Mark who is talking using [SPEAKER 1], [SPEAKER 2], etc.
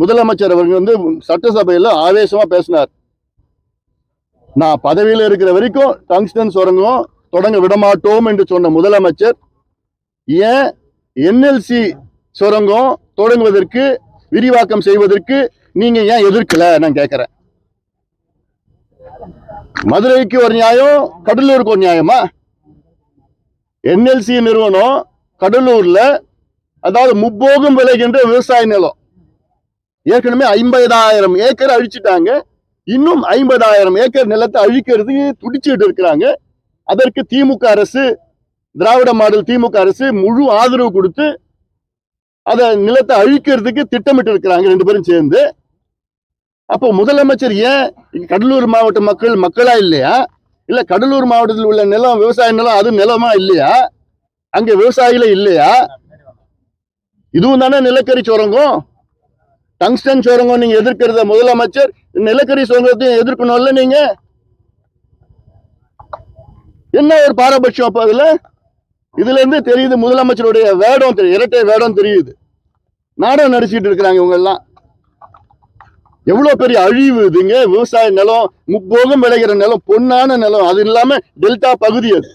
[SPEAKER 1] முதலமைச்சர் அவர்கள் வந்து சட்டசபையில் ஆவேசமாக பேசினார். நான் பதவியில் இருக்கிற வரைக்கும் டங்ஸ்டன் சுரங்கம் தொடங்க விடமாட்டோம் என்று சொன்ன முதலமைச்சர் ஏன் என்எல்சி சுரங்கம் தொடங்குவதற்கு விரிவாக்கம் செய்வதற்கு நீங்க ஏன் எதிர்க்கல? நான் கேட்கிறேன் மதுரைக்கு ஒரு நியாயம் கடலூருக்கு ஒரு நியாயமா? என்எல்சி நிறுவனம் கடலூர்ல அதாவது முப்போகம் விளைகின்ற விவசாய நிலம். ஏற்கனவே ஐம்பதாயிரம் ஏக்கர் அழிச்சிட்டாங்க. இன்னும் ஐம்பதாயிரம் ஏக்கர் நிலத்தை அழிக்கிறதுக்கு துடிச்சிட்டு இருக்கிறாங்க. அதற்கு திமுக அரசு திராவிட மாடல் திமுக அரசு முழு ஆதரவு கொடுத்து அதை நிலத்தை அழிக்கிறதுக்கு திட்டமிட்டு இருக்கிறாங்க ரெண்டு பேரும் சேர்ந்து. அப்போ முதலமைச்சர் ஏன் கடலூர் மாவட்ட மக்கள் மக்களா இல்லையா? இல்ல கடலூர் மாவட்டத்தில் உள்ள நிலம் விவசாய நிலம் அது நிலமா இல்லையா? அங்க விவசாயிகளே இல்லையா? இதுவும் தானே நிலக்கரி சுரங்கம்? டங்ஸ்டன் சுரங்கம் நீங்க எதிர்க்கிறத முதலமைச்சர் நிலக்கரி சுரங்கத்தையும் எதிர்க்கணும்ல நீங்க? என்ன ஒரு பாரபட்சம் அப்ப அதுல? இதுல இருந்து தெரியுது முதலமைச்சருடைய வேடம் தெரியுது இரட்டை வேடம் தெரியுது. நாடகம் நடிச்சிட்டு இருக்கிறாங்க இவங்க எல்லாம் பெரிய அழிவு இதுங்க. விவசாய நிலம் முப்போகம் விளைகிற நிலம் பொன்னான நிலம். அது இல்லாமல் டெல்டா பகுதி அது.